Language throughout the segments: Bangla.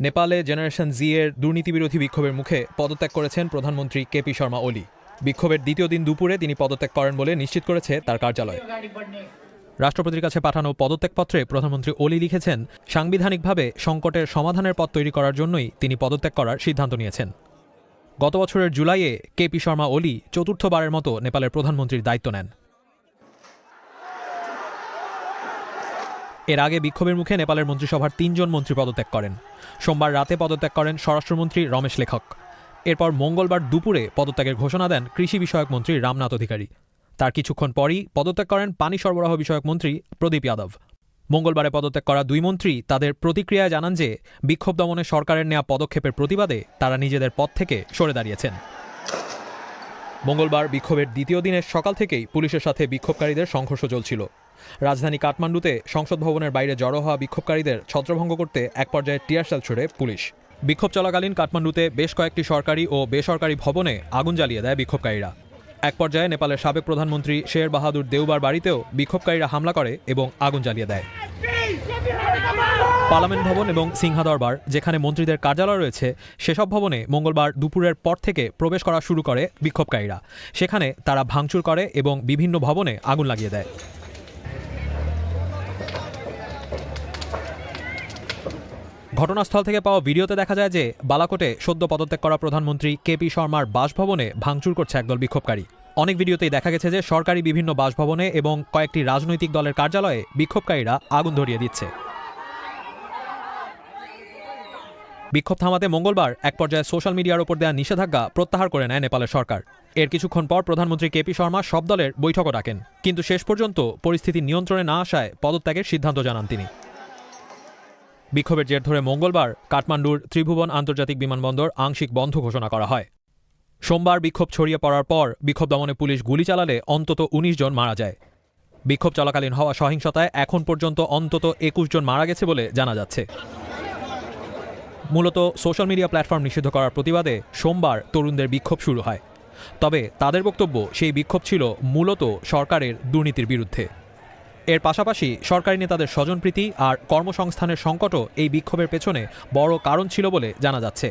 নেপালে জেনারেশন জি এর দুর্নীতিবিরোধী বিক্ষোভের মুখে পদত্যাগ করেছেন প্রধানমন্ত্রী কেপি শর্মা ওলি। বিক্ষোভের দ্বিতীয় দিন দুপুরে তিনি পদত্যাগ করেন বলে নিশ্চিত করেছে তার কার্যালয়। রাষ্ট্রপতির কাছে পাঠানো পদত্যাগপত্রে প্রধানমন্ত্রী ওলি লিখেছেন, সাংবিধানিকভাবে সংকটের সমাধানের পথ তৈরি করার জন্যই তিনি পদত্যাগ করার সিদ্ধান্ত নিয়েছেন। গত বছরের জুলাইয়ে কেপি শর্মা ওলি চতুর্থবারের মতো নেপালের প্রধানমন্ত্রীর দায়িত্ব নেন। এর আগে বিক্ষোভের মুখে নেপালের মন্ত্রিসভার তিনজন মন্ত্রী পদত্যাগ করেন। সোমবার রাতে পদত্যাগ করেন স্বরাষ্ট্রমন্ত্রী রমেশ লেখক। এরপর মঙ্গলবার দুপুরে পদত্যাগের ঘোষণা দেন কৃষি বিষয়ক মন্ত্রী রামনাথ অধিকারী। তার কিছুক্ষণ পরই পদত্যাগ করেন পানি সরবরাহ বিষয়ক মন্ত্রী প্রদীপ যাদব। মঙ্গলবারে পদত্যাগ করা দুই মন্ত্রী তাদের প্রতিক্রিয়ায় জানান যে, বিক্ষোভ দমনে সরকারের নেওয়া পদক্ষেপের প্রতিবাদে তারা নিজেদের পদ থেকে সরে দাঁড়িয়েছেন। মঙ্গলবার বিক্ষোভের দ্বিতীয় দিনের সকাল থেকেই পুলিশের সাথে বিক্ষোভকারীদের সংঘর্ষ চলছিল। রাজধানী কাঠমান্ডুতে সংসদ ভবনের বাইরে জড়ো হওয়া বিক্ষোভকারীদের ছত্রভঙ্গ করতে এক পর্যায়ে টিয়ারশেল ছুড়ে পুলিশ। বিক্ষোভ চলাকালীন কাঠমান্ডুতে বেশ কয়েকটি সরকারি ও বেসরকারি ভবনে আগুন জ্বালিয়ে দেয় বিক্ষোভকারীরা। এক পর্যায়ে নেপালের সাবেক প্রধানমন্ত্রী শের বাহাদুর দেউবার বাড়িতেও বিক্ষোভকারীরা হামলা করে এবং আগুন জ্বালিয়ে দেয়। পার্লামেন্ট ভবন এবং সিংহা দরবার যেখানে মন্ত্রীদের কার্যালয় রয়েছে, সেসব ভবনে মঙ্গলবার দুপুরের পর থেকে প্রবেশ করা শুরু করে বিক্ষোভকারীরা। সেখানে তারা ভাঙচুর করে এবং বিভিন্ন ভবনে আগুন লাগিয়ে দেয়। ঘটনাস্থল থেকে পাওয়া ভিডিওতে দেখা যায় যে বালাকোটে সদ্য পদত্যাগ করা প্রধানমন্ত্রী কেপি শর্মার বাসভবনে ভাঙচুর করছে একদল বিক্ষোভকারী। অনেক ভিডিওতেই দেখা গেছে যে সরকারি বিভিন্ন বাসভবনে এবং কয়েকটি রাজনৈতিক দলের কার্যালয়ে বিক্ষোভকারীরা আগুন ধরিয়ে দিচ্ছে। বিক্ষোভ থামাতে মঙ্গলবার এক পর্যায়ে সোশ্যাল মিডিয়ার ওপর দেওয়া নিষেধাজ্ঞা প্রত্যাহার করে নেয় নেপালের সরকার। এর কিছুক্ষণ পর প্রধানমন্ত্রী কেপি শর্মা সব দলের বৈঠকও ডাকেন। কিন্তু শেষ পর্যন্ত পরিস্থিতি নিয়ন্ত্রণে না আসায় পদত্যাগের সিদ্ধান্ত জানান তিনি। বিক্ষোভের জের ধরে মঙ্গলবার কাঠমান্ডুর ত্রিভুবন আন্তর্জাতিক বিমানবন্দর আংশিক বন্ধ ঘোষণা করা হয়। সোমবার বিক্ষোভ ছড়িয়ে পড়ার পর বিক্ষোভ দমনে পুলিশ গুলি চালালে অন্তত উনিশ জন মারা যায়। বিক্ষোভ চলাকালীন হওয়া সহিংসতায় এখন পর্যন্ত অন্তত একুশ জন মারা গেছে বলে জানা যাচ্ছে। মূলত সোশ্যাল মিডিয়া প্ল্যাটফর্ম নিষিদ্ধ করার প্রতিবাদে সোমবার তরুণদের বিক্ষোভ শুরু হয়। তবে তাদের বক্তব্য সেই বিক্ষোভ ছিল মূলত সরকারের দুর্নীতির বিরুদ্ধে। এর পাশাপাশি সরকারি নেতাদের স্বজনপ্রীতি আর কর্মসংস্থানের সংকটও এই বিক্ষোভের পেছনে বড় কারণ ছিল বলে জানা যাচ্ছে।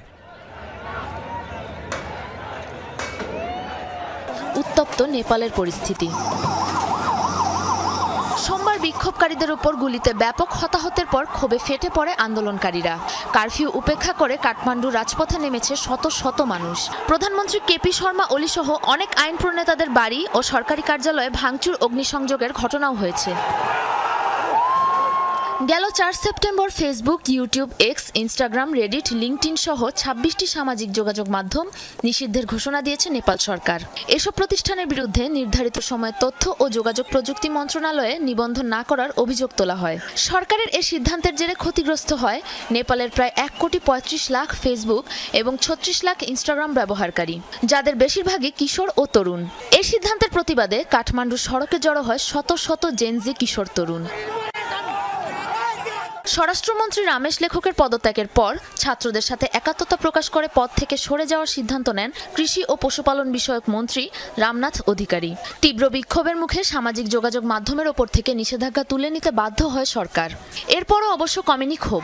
উত্তপ্ত নেপালের পরিস্থিতি। সোমবার বিক্ষোভকারীদের উপর গুলিতে ব্যাপক হতাহতের পর ক্ষোভে ফেটে পড়ে আন্দোলনকারীরা। কারফিউ উপেক্ষা করে কাঠমান্ডু রাজপথে নেমেছে শত শত মানুষ। প্রধানমন্ত্রী কেপি শর্মা ওলি সহ অনেক আইন প্রণেতাদের বাড়ি ও সরকারি কার্যালয়ে ভাঙচুর, অগ্নিসংযোগের ঘটনাও হয়েছে। গেল চার September Facebook, YouTube X Instagram Reddit LinkedIn সহ ছাব্বিশটি সামাজিক যোগাযোগ মাধ্যম নিষিদ্ধের ঘোষণা দিয়েছে নেপাল সরকার। এসব প্রতিষ্ঠানের বিরুদ্ধে নির্ধারিত সময়ে তথ্য ও যোগাযোগ প্রযুক্তি মন্ত্রণালয়ে নিবন্ধন না করার অভিযোগ তোলা হয়। সরকারের এ সিদ্ধান্তের জেরে ক্ষতিগ্রস্ত হয় নেপালের প্রায় এক কোটি পঁয়ত্রিশ লাখ ফেসবুক এবং ছত্রিশ লাখ ইনস্টাগ্রাম ব্যবহারকারী, যাদের বেশিরভাগই কিশোর ও তরুণ। এই সিদ্ধান্তের প্রতিবাদে কাঠমান্ডু সড়কে জড়ো হয় শত শত জেনজি কিশোর তরুণ। স্বরাষ্ট্রমন্ত্রী রামেশ লেখকের পদত্যাগের পর ছাত্রদের সাথে একাত্মতা প্রকাশ করে পদ থেকে সরে যাওয়ার সিদ্ধান্ত নেন কৃষি ও পশুপালন বিষয়ক মন্ত্রী রামনাথ অধিকারী। তীব্র বিক্ষোভের মুখে সামাজিক যোগাযোগ মাধ্যমের ওপর থেকে নিষেধাজ্ঞা তুলে নিতে বাধ্য হয় সরকার। এরপরও অবশ্য কমেনি ক্ষোভ।